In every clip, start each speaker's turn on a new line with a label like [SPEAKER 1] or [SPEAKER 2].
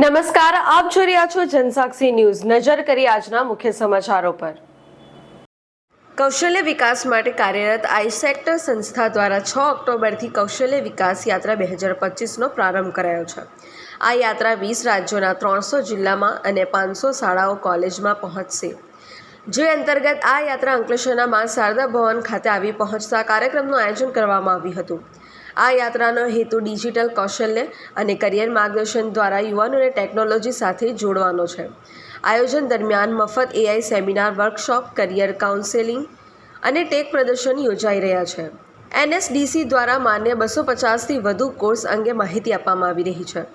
[SPEAKER 1] નમસ્કાર, આપ જોઈ રહ્યા છો જનસાક્ષી ન્યૂઝ. નજર કરી આજના મુખ્ય સમાચારો પર. કૌશલ્ય વિકાસ માટે કાર્યરત આઈ સેક્ટર સંસ્થા દ્વારા છ ઓક્ટોબરથી કૌશલ્ય વિકાસ યાત્રા બે હજાર પચીસનો પ્રારંભ કરાયો છે. આ યાત્રા વીસ રાજ્યોના ત્રણસો જિલ્લામાં અને પાંચસો શાળાઓ કોલેજમાં પહોંચશે. જે અંતર્ગત આ યાત્રા અંકલેશ્વરના મા શારદા ભવન ખાતે આવી પહોંચતા કાર્યક્રમનું આયોજન કરવામાં આવ્યું હતું. આ યાત્રાનો હેતુ ડિજિટલ કૌશલ્ય અને કરિયર માર્ગદર્શન દ્વારા યુવાનોને ટેકનોલોજી સાથે જોડવાનો છે. આયોજન દરમિયાન મફત AI seminar, workshop, career counselling અને ટેક પ્રદર્શન યોજાઈ રહ્યા છે. એનએસડીસી દ્વારા માન્ય બસો પચાસથી વધુ કોર્સ અંગે માહિતી આપવામાં આવી રહી છે.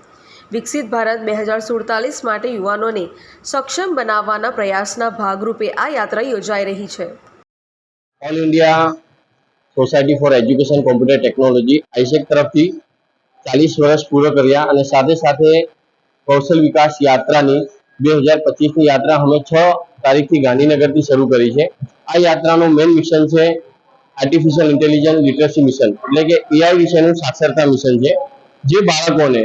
[SPEAKER 1] વિકસિત ભારત બે હજાર સુડતાલીસ માટે યુવાનોને સક્ષમ બનાવવાના પ્રયાસના ભાગરૂપે આ યાત્રા યોજાઈ રહી છે.
[SPEAKER 2] All India society for education computer technology AISECT તરફથી ચાલીસ વર્ષ પૂર્ણ કર્યા અને સાથે સાથે કૌશલ વિકાસ યાત્રાની બે હજાર પચીસની યાત્રા અમે છ તારીખથી ગાંધીનગરથી શરૂ કરી છે. આ યાત્રાનું મેઇન મિશન છે આર્ટિફિશિયલ ઇન્ટેલિજન્સ લિટરસી મિશન એટલે કે એઆઈ વિશેનું સાક્ષરતા મિશન છે. જે બાળકોને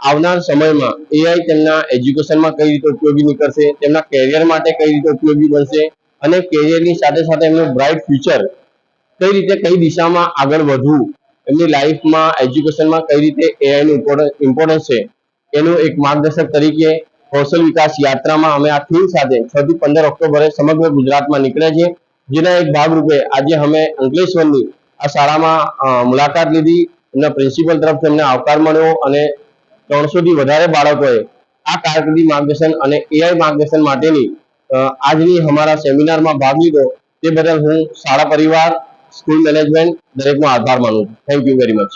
[SPEAKER 2] આવનાર સમયમાં એઆઈ તેમના એજ્યુકેશનમાં કઈ રીતે ઉપયોગી નીકળશે તેમના કેરિયર માટે કઈ રીતે ઉપયોગી બનશે અને કેરિયરની સાથે સાથે એમનું બ્રાઇટ ફ્યુચર કઈ રીતે કઈ દિશામાં આગળ વધવું, એમની લાઈફમાં એજ્યુકેશનમાં કઈ રીતે એઆઈનું ઇમ્પોર્ટન્સ છે, એનું એક માર્ગદર્શક તરીકે કૌશલ વિકાસ યાત્રામાં અમે આ થીમ સાથે છ થી પંદર ઓક્ટોબરે સમગ્ર ગુજરાતમાં નીકળ્યા છીએ. જેના એક ભાગરૂપે આજે અમે અંકલેશ્વરની આ શાળામાં મુલાકાત લીધી. એમના પ્રિન્સિપલ તરફથી અમને આવકાર મળ્યો અને ત્રણસો થી વધારે બાળકોએ આ કારકિર્દી માર્ગદર્શન અને એઆઈ માર્ગદર્શન માટેની આજની અમારા સેમિનારમાં ભાગ લીધો. તે બદલ હું શાળા પરિવાર સ્કૂલ મેનેજમેન્ટ દરેકનો આભાર માનું છું. Thank you very much